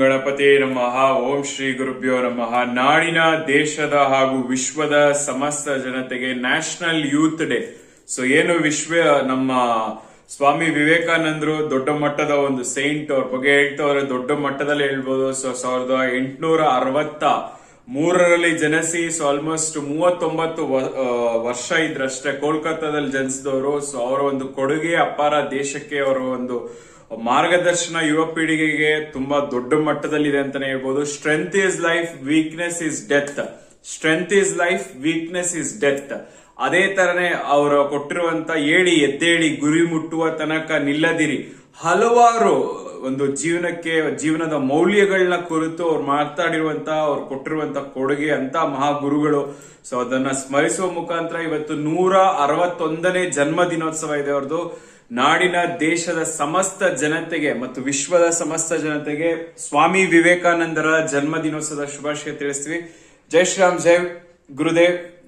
ಗಣಪತಿ ನಮಃ, ಓಂ ಶ್ರೀ ಗುರುಭ್ಯೋ ನಮಃ. ನಾಡಿನ ದೇಶದ ಹಾಗೂ ವಿಶ್ವದ ಸಮಸ್ತ ಜನತೆಗೆ ನ್ಯಾಷನಲ್ ಯೂತ್ ಡೇ ಸೊ ಏನು ವಿಶ್ವ, ನಮ್ಮ ಸ್ವಾಮಿ ವಿವೇಕಾನಂದರು ದೊಡ್ಡ ಮಟ್ಟದ ಒಂದು ಸೈಂಟ್ ಅವ್ರ ಬಗ್ಗೆ ಹೇಳ್ತವ್ರೆ. ದೊಡ್ಡ ಮಟ್ಟದಲ್ಲಿ ಹೇಳ್ಬೋದು. ಸೊ ಸಾವಿರದ ಎಂಟುನೂರ ಅರವತ್ತ ಮೂರರಲ್ಲಿ ಜನಿಸಿ ಸೊ ಆಲ್ಮೋಸ್ಟ್ ಮೂವತ್ತೊಂಬತ್ತು ವರ್ಷ ಇದ್ರಷ್ಟೇ. ಕೋಲ್ಕತ್ತಾದಲ್ಲಿ ಜನಿಸಿದವರು. ಸೊ ಅವರ ಒಂದು ಕೊಡುಗೆ ಅಪಾರ ದೇಶಕ್ಕೆ ಅವರ ಒಂದು ಮಾರ್ಗದರ್ಶನ ಯುವ ಪೀಳಿಗೆಗೆ ತುಂಬಾ ದೊಡ್ಡ ಮಟ್ಟದಲ್ಲಿದೆ ಅಂತಾನೆ ಹೇಳ್ಬೋದು. Strength is life weakness is death strength is life weakness is death ಅದೇ ತರನೇ ಅವರು ಕೊಟ್ಟಿರುವಂತ ಏಳಿ ಎದ್ದೇಳಿ ಗುರಿ ಮುಟ್ಟುವ ತನಕ ನಿಲ್ಲದಿರಿ. ಹಲವಾರು ಒಂದು ಜೀವನಕ್ಕೆ, ಜೀವನದ ಮೌಲ್ಯಗಳನ್ನ ಕುರಿತು ಅವ್ರು ಮಾತಾಡಿರುವಂತ, ಅವ್ರು ಕೊಟ್ಟಿರುವಂತ ಕೊಡುಗೆ ಅಂತ ಮಹಾಗುರುಗಳು. ಸೊ ಅದನ್ನ ಸ್ಮರಿಸುವ ಮುಖಾಂತರ ಇವತ್ತು ನೂರ ಅರವತ್ತೊಂದನೇ ಜನ್ಮ ದಿನೋತ್ಸವ ಇದೆ ಅವ್ರದ್ದು ನಾಡಿನ ದೇಶದ ಸಮಸ್ತ ಜನತೆಗೆ ಮತ್ತು ವಿಶ್ವದ ಸಮಸ್ತ ಜನತೆಗೆ ಸ್ವಾಮಿ ವಿವೇಕಾನಂದರ ಜನ್ಮ ದಿನೋತ್ಸವದ ಶುಭಾಶಯ ತಿಳಿಸ್ತೀವಿ. ಜೈ ಶ್ರೀರಾಮ್, ಜೈ ಗುರುದೇವ್.